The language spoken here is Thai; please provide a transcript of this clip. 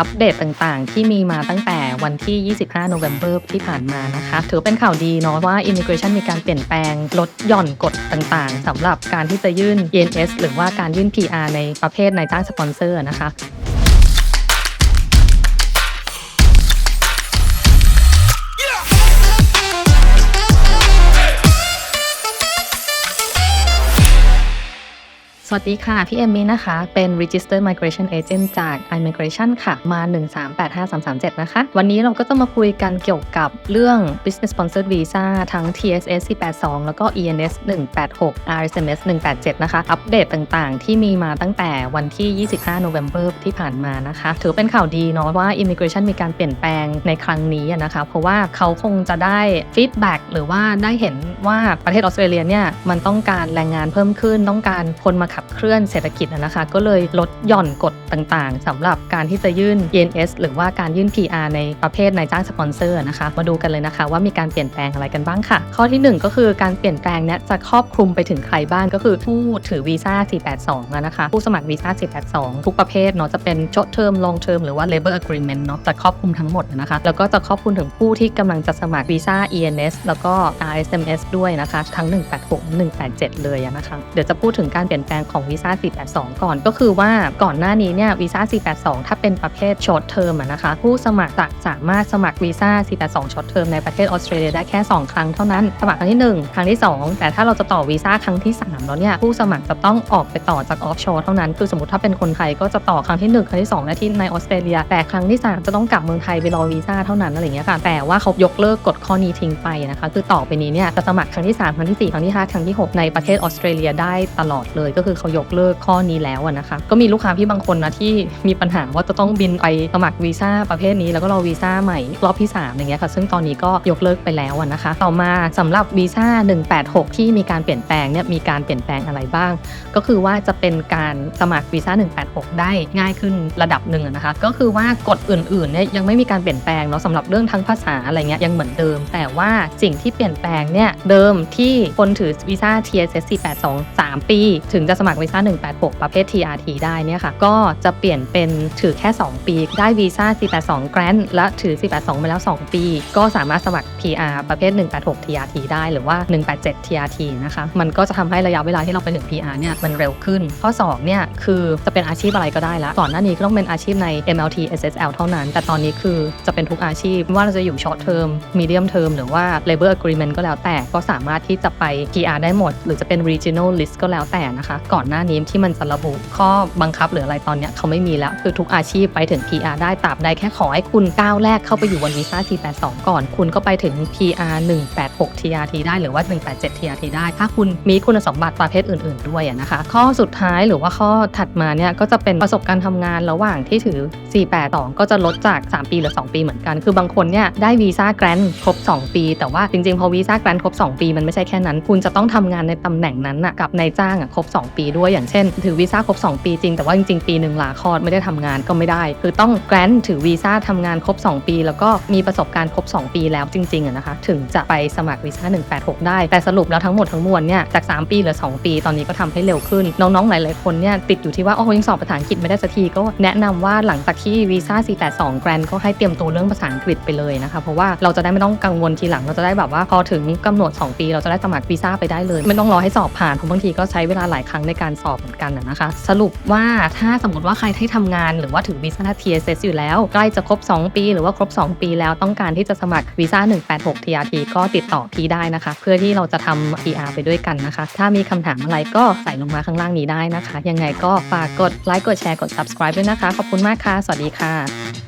อัปเดตต่างๆ ที่มีมาตั้งแต่วันที่ 25 โนเวม ber ที่ผ่านมานะคะ ถือเป็นข่าวดีเนาะว่า Immigration มีการเปลี่ยนแปลงลดหย่อนกฎต่างๆสำหรับการที่จะยื่น ENS หรือว่าการยื่น PR ในประเภทนายจ้างสปอนเซอร์นะคะ สวัสดีค่ะ พี่เอมมี่นะคะ เป็น Registered Migration Agent จาก iMigration ค่ะ มา 1385337 นะคะ วันนี้เราก็จะมาคุยกันเกี่ยวกับเรื่อง Business Sponsored Visa ทั้ง TSS 482 แล้วก็ ENS 186 RSMS 187 นะคะ อัปเดตต่างๆ ที่มีมาตั้งแต่วันที่ 25โนเวม ber ที่ผ่านมานะคะ ถือเป็นข่าวดีเนาะว่า Immigration มีการเปลี่ยนแปลงในครั้งนี้นะคะ เพราะว่าเขาคงจะได้ feedback หรือว่าได้เห็นว่าประเทศออสเตรเลียเนี่ยมันต้องการแรงงานเพิ่มขึ้นต้องการคนมาขับเคลื่อนเศรษฐกิจนะคะ ก็เลยลดหย่อนกฎต่างๆสำหรับการที่จะยื่น ENS หรือว่าการยื่น PR ในประเภทนายจ้างสปอนเซอร์นะคะ มาดูกันเลยนะคะ ว่ามีการเปลี่ยนแปลงอะไรกันบ้างค่ะ ข้อที่หนึ่งก็คือการเปลี่ยนแปลงเนี้ยจะครอบคลุมไปถึงใครบ้างก็คือผู้ถือวีซ่า 482อะนะคะ ผู้สมัครวีซ่า 482 ทุกประเภทเนาะจะเป็น short term long term หรือว่า labor agreement เนาะจะครอบคลุมทั้งหมดนะคะ แล้วก็จะครอบคลุมถึงผู้ที่กำลังจะสมัครวีซ่า ENS แล้วก็ RSMS ด้วยนะคะ ทั้ง 186 187 เลยนะคะ เดี๋ยวจะพูดถึงการเปลี่ยนแปลงของวีซ่า482 ก่อนก็คือว่าก่อนหน้านี้เนี่ยวีซ่า482 ถ้าเป็นประเภท short term อะนะคะ ผู้สมัครจะสามารถสมัครวีซ่า482 short term ในประเทศออสเตรเลียได้แค่ 2 ครั้งเท่านั้น สมัครครั้งที่ 1 ครั้งที่ 2 แต่ถ้าเราจะต่อวีซ่าครั้งที่ 3 แล้วเนี่ยผู้สมัครจะต้องออกไปต่อจากออฟชอร์เท่านั้น คือสมมติถ้าเป็นคนไทยก็จะต่อครั้งที่ 1 ครั้งที่2และที่ในออสเตรเลีย แต่ครั้งที่ 3 จะต้องกลับเมืองไทยไปรอวีซ่าเท่านั้นอะไรเงี้ยค่ะแต่ว่าเขายกเลิกกฎข้อนี้ทิ้งไปนะคะ คือต่อไปนี้เนี่ยจะสมัครครั้งที่ 3 ครั้งที่ 4 ครั้งที่ 5 ครั้งที่ 6 ในประเทศออสเตรเลียได้ตลอดเลยก็คือเขายกเลิกข้อนี้แล้วอะนะคะก็มีลูกค้าพี่บางคนนะที่มีปัญหาว่าจะต้องบินไปสมัครวีซ่าประเภทนี้แล้วก็รอวีซ่าใหม่รอบที่3อย่างเงี้ยค่ะซึ่งตอนนี้ก็ยกเลิกไปแล้วอะนะคะต่อมาสำหรับวีซ่า186 ที่มีการเปลี่ยนแปลงเนี่ยมีการเปลี่ยนแปลงอะไรบ้าง ก็คือว่าจะเป็นการสมัครวีซ่า186 ได้ง่ายขึ้นระดับหนึ่งนะคะก็คือว่ากฎอื่นๆเนี่ยยังไม่มีการเปลี่ยนแปลงเนาะสำหรับเรื่องทั้งภาษาอะไรเงี้ยยังเหมือนเดิม แต่ว่าสิ่งที่เปลี่ยนแปลงเนี่ยเดิมที่คนถือวีซ่า TSS 482 3 ปี ถึงจะสมัครวีซ่า 186 ประเภท TRT ได้เนี่ยค่ะ ก็จะเปลี่ยนเป็นถือแค่ 2 ปี ได้วีซ่า 482 Grant และถือ 482 มาแล้ว 2 ปี ก็สามารถสมัคร PR ประเภท 186 TRT ได้หรือว่า 187 TRT นะคะ มันก็จะทำให้ระยะเวลาที่เราไปถึง PR เนี่ยมันเร็วขึ้น ข้อ 2 เนี่ย คือจะเป็นอาชีพอะไรก็ได้ละก่อนหน้านี้ก็ต้องเป็นอาชีพใน MLT SSL เท่านั้น แต่ตอนนี้คือจะเป็นทุกอาชีพว่าเราจะอยู่ short term medium term หรือว่า labor agreement ก็แล้วแต่ก็สามารถที่จะไป PR ได้หมด หรือจะเป็น regional list ก็แล้วแต่นะคะก่อนหน้านี้ที่มันจะระบุข้อบังคับหรืออะไรตอนเนี้ยเขาไม่มีแล้ว คือทุกอาชีพไปถึง PR ได้ตราบใดแค่ขอให้คุณก้าวแรกเข้าไปอยู่บนวีซ่า T82 ก่อน คุณก็ไปถึง PR 186 TRT ได้หรือว่า 187 TRT ได้ ถ้าคุณมีคุณสมบัติประเภทอื่น ๆ ด้วยนะคะ ข้อสุดท้ายหรือว่าข้อถัดมาเนี่ยก็จะเป็นประสบการณ์ทำงานระหว่างที่ถือ 482 ก็จะลดจาก 3 ปีหรือ 2 ปีเหมือนกัน คือบางคนเนี่ยได้วีซ่าแกรนครบ 2 ปี แต่ว่าจริงๆพอวีซ่าแกรนครบ 2 ปีมันไม่ใช่แค่นั้น คุณจะต้องทำงานในตำแหน่งนั้นนะกับนายจ้างอะครบ 2ปีด้วยอย่างเช่น ถือวีซ่าครบ 2 ปีจริง แต่ว่าจริงๆ ปีหนึ่งลาคลอดไม่ได้ทำงานก็ไม่ได้ คือต้องแกรนถือวีซ่าทำงานครบ 2 ปี แล้วก็มีประสบการณ์ครบ 2 ปีแล้วจริงๆอะนะคะถึงจะไปสมัครวีซ่า186 ได้ แต่สรุปแล้วทั้งหมดทั้งมวลเนี่ยจาก 3 ปีเหลือ 2 ปี ตอนนี้ก็ทำให้เร็วขึ้น น้องๆหลายๆคนเนี่ยติดอยู่ที่ว่าโอ้ยังสอบภาษาอังกฤษไม่ได้สักทีก็แนะนำว่าหลังจากที่วีซ่า482 แกรนก็ให้เตรียมตัวเรื่องภาษาอังกฤษไปเลยนะคะเพราะว่าเราจะได้ไม่ต้องกังวลทีหลังเราจะได้แบบว่าพอถึงกำหนด 2 ปี เราจะได้สมัครวีซ่าไปได้เลย ไม่ต้องรอให้สอบผ่านเพราะบางทีก็ใช้เวลาหลายครั้งในการสอบเหมือนกันนะคะ สรุปว่าถ้าสมมติว่าใครที่ทำงานหรือว่าถือวีซ่า TSS อยู่แล้ว ใกล้จะครบ 2 ปี หรือว่าครบ 2 ปีแล้วต้องการที่จะสมัครวีซ่า 186 TRT ก็ติดต่อพี่ได้นะคะ เพื่อที่เราจะทำ PR ไปด้วยกันนะคะ ถ้ามีคำถามอะไรก็ใส่ลงมาข้างล่างนี้ได้นะคะ ยังไงก็ฝากกดไลค์กดแชร์กด subscribe ด้วยนะคะ ขอบคุณมากค่ะ สวัสดีค่ะ